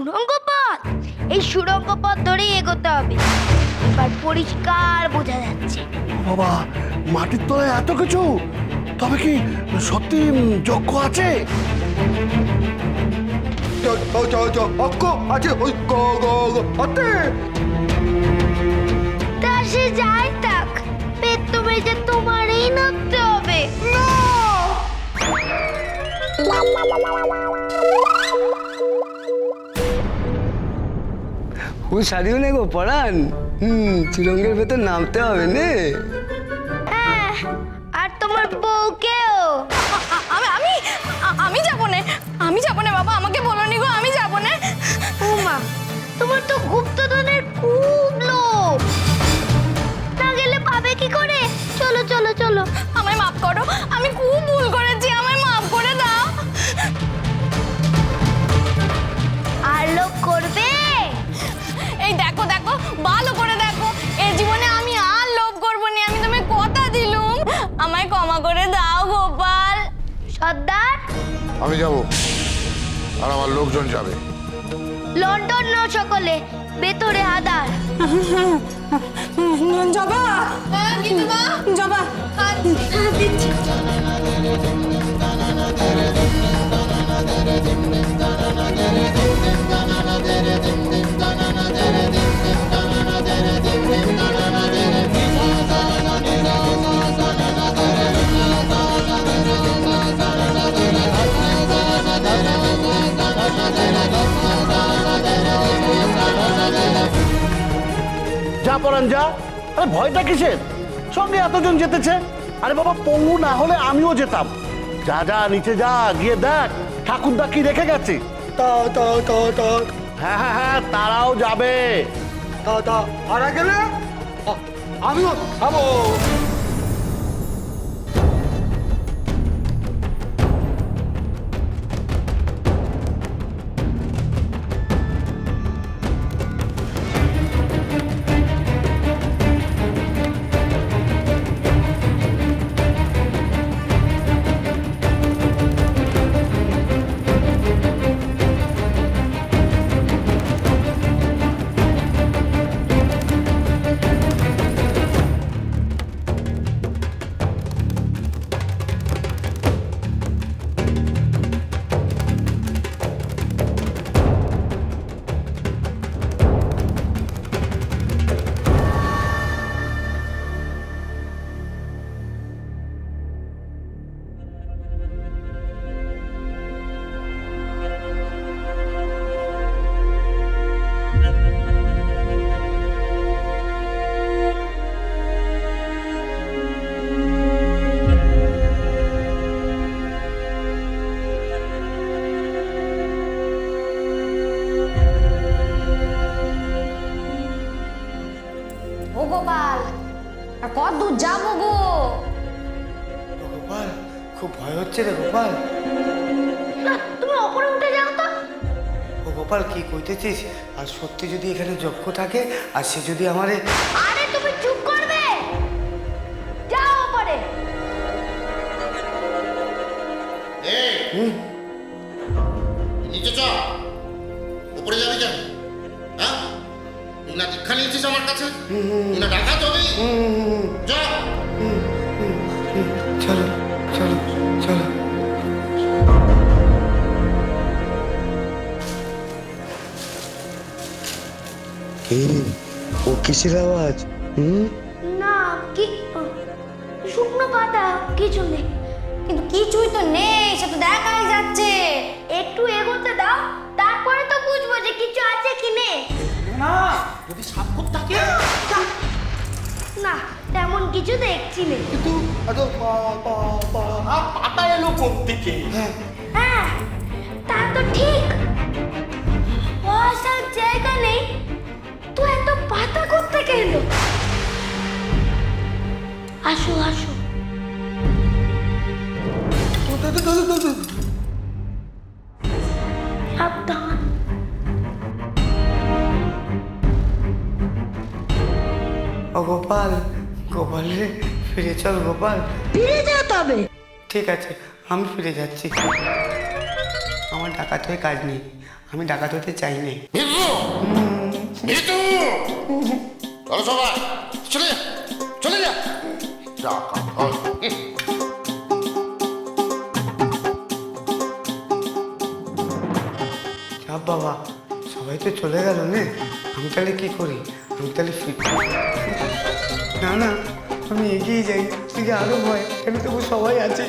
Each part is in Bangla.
সুড়ঙ্গ পথ এই সুড়ঙ্গ পথ ধরেই এগোতে হবে। এবার পরিষ্কার বোঝা যাচ্ছে। বাবা মাটির তলায় এত কিছু? তবে কি সত্যি যজ্ঞ আছে? অক্ক আছে। ওই গ গ গ হাতে। তা সে যাই ও সারিও নেই গো পড়ান হুম চিরঙ্গের ভেতর নামতে হবে নে। সর্দার? আমি যাব। আর আমার লোকজন যাবে। লন্ডন ন সকলে ভেতরে আদার জবা! জবা? যা পড়ান যা। আরে ভয়টা কিসের? সঙ্গে এতজন যেতেছে আরে বাবা পঙ্গু না হলে আমিও যেতাম যা যা নিচে যা গিয়ে দেখ ঠাকুরদা কি রেখে গেছে? তা তা তা তা। হ্যাঁ হ্যাঁ হ্যাঁ তারাও যাবে। তা তা হারা গেলে? আমিও যাব আর কত দূর যাব গো। গোপাল খুব ভয় হচ্ছে রে গোপাল। তুমি ওপরে উঠে যাও তো। ও গোপাল কি কইতেছিস? আর সত্যি যদি এখানে যজ্ঞ থাকে আর সে যদি আমারে আরে তুমি চুপ করবে। যাও ওপরে। নিচে চ। উপরে যাবি কেন? না দীক্ষা নিয়েছিস আমার কাছে? না ডাকাত হবি যা। চলো চলো চলো। কি? ও কিসের আওয়াজ? হুম? না কি? শুকনো পাতা কিছু নেই। কিন্তু কিছুই তো নেই সে তো দেখাই যাচ্ছে। একটু এগোতে দাও তারপরে তো বুঝব যে কিছু আছে কি নেই। না না তেমন কিছু দেখছি নেই কিন্তু এত পা- পা- পা- আ, পাতা এলো কোথ থেকে হ্যাঁ তা তো ঠিক। বসার জায়গা নেই। তো এত পাতা করতে এলো? আসো আসো। গোপাল গোপাল রে ফিরে চল গোপাল। ফিরে যাও তবে। ঠিক আছে আমি ফিরে যাচ্ছি। আমার ডাকাত হয়ে কাজ নেই আমি ডাকাত হতে চাইনি মিতু মিতু চলো সবাই চলে যা চলে যা। যা বাবা সবাই তো চলে গেল না। আমি তাহলে কী করি? আমি তাহলে না না, আমি এগিয়ে যাই। এদিকে আরও ভয়। এখানে তবু সবাই আছে।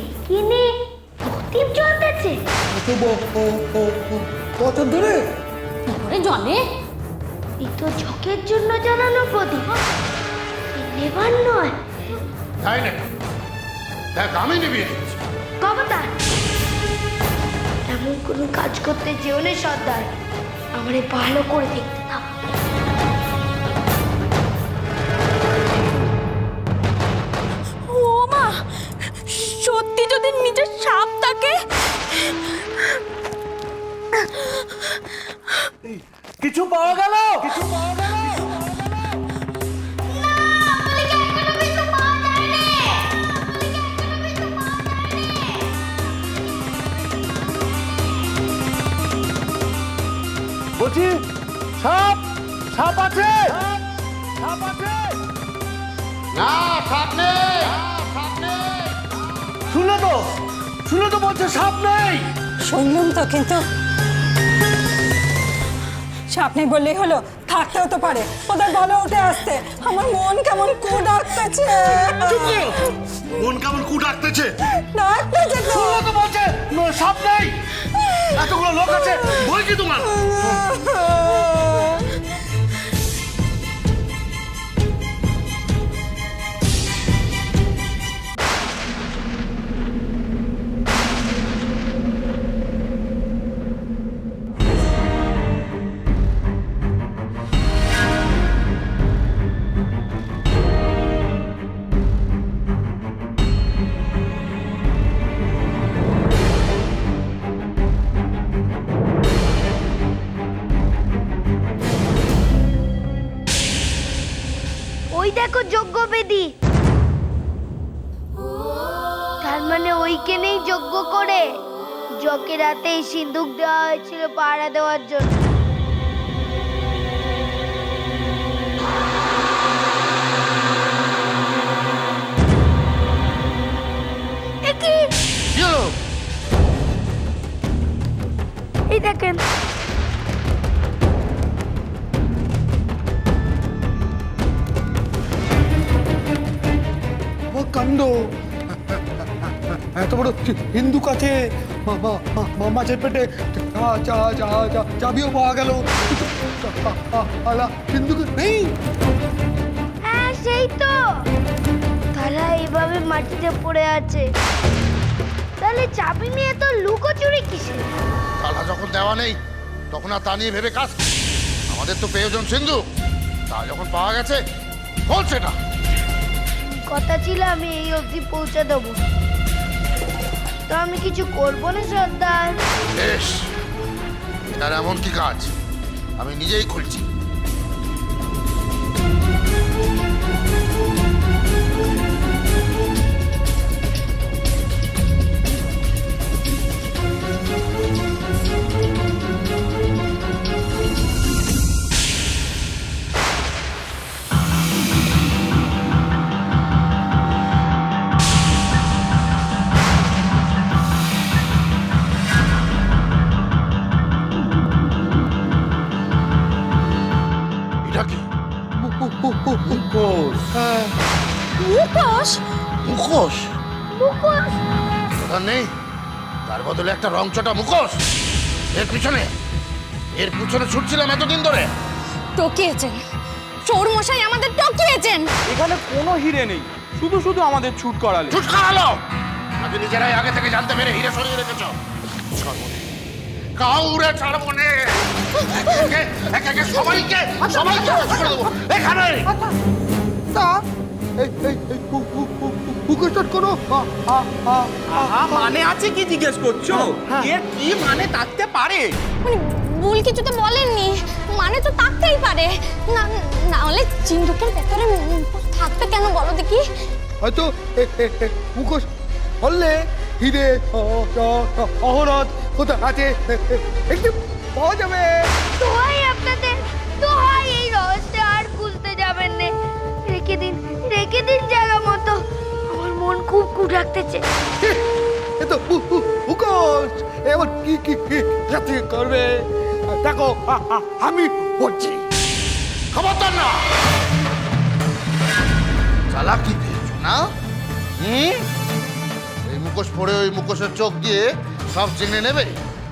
এখানে চলতেছে কত দূরে? ওরে জলে। এই তো ঝকের জন্য জ্বালানো প্রদীপ। নেবার নয়। তাই না দেখ আমি নিবি খবরদার এমন কোনো কাজ করতে যেও না সর্দার। আমারে ভালো করে দেখতে দাও ও মা সত্যি যদি নিজের সাপ থাকে? কিছু পাওয়া গেল? কিছু পাওয়া গেল? বলছি সাপ? সাপ আছে? সাপ আছে না সাপ নেই। সাপ তো? শুনলে তো বলছে সাপ নেই। শুনলাম তো কিন্তু সাপ নেই বললেই হলো থাকতেও তো পারে। ওদের বলো উঠে আসতে। আমার মন কেমন কু ডাকতেছে মন কেমন কু ডাকতেছে ডাকতেছে তো। শুনলে তো বলছে সাপ নেই। এতগুলো লোক আছে বই কি তোমার? মানে ওইখানেই যজ্ঞ করে। যকে রাতে সিন্দুক দেওয়া হয়েছিল পাহারা দেওয়ার জন্য। হলো এই দেখেন। কাণ্ড! এত বড় হিন্দু কাছে? মাছের পেটে চা- চা- চা- চা- চাবিও পাওয়া গেল। আলা হিন্দুকে নেই। হ্যাঁ সেই তো। তারা এইভাবে মাটিতে পড়ে আছে। তাহলে চাবি নিয়ে তো লুকোচুরি কিসে তালা যখন দেওয়া নেই তখন আর তা নিয়ে ভেবে কাজ আমাদের তো প্রয়োজন সিন্ধু। তা যখন পাওয়া গেছে বল সেটা। কথা ছিল আমি এই অবধি পৌঁছে দেবো। তো আমি কিছু করব না সর্দার। বেশ এটার এমন কি কাজ? আমি নিজেই খুলছি। মুখোশ? মুখোশ। নেই? তার বদলে একটা রংচটা মুখোশ। এর পিছনে এর পিছনে ছুটছিলাম এতদিন ধরে। টকিয়েছেন। চোর মশাই আমাদের টকিয়েছেন। এখানে কোনো হিরে নেই। শুধু শুধু আমাদের ছুট করালে। চুট করালো? নাকি নিজেরাই আগে থেকে জানতে পেরে হিরে সরিয়ে রেখেছ। কাউরে ছাড়বো নে। সবাইকে সবাইকে শেষ করে দেবো। এখানে! মু- মু- কোনো আহা মানে আছে কি জিজ্ঞেস করছ? এর কি মানে থাকতে পারে? উনি ভুল কিছু তো বলেননি। মানে তো থাকতেই পারে। না না হলে চিন্দুকের ভেতরে মুখোশ থাকবে কেন বলো দেখি? হয়তো এ- এ- এ মুখোশ বললে হিরে অ- অ- অ- অহরত কোথায় আছে? এ- এ- একটু পাওয়া যাবে। তো হয় আপনাদের তো হয় এই রহস্য আর বুঝতে যাবেন না। রেখে দিন রেখে দিন জায়গা মতো। মন খুব কু ডাকতেছে এ তো মুখোশ এবার কি কি কি করবে? দেখো আমি বলছি। খবরদার না। চালাকি পেয়েছ না? হুম? এই মুখোশ পরে ওই মুখোশের চোখ দিয়ে সব জেনে নেবে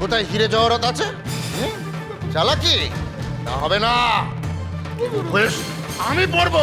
কোথায় হিরে জহরত আছে? হুম? চালাকি? না হবে না। আমি পরবো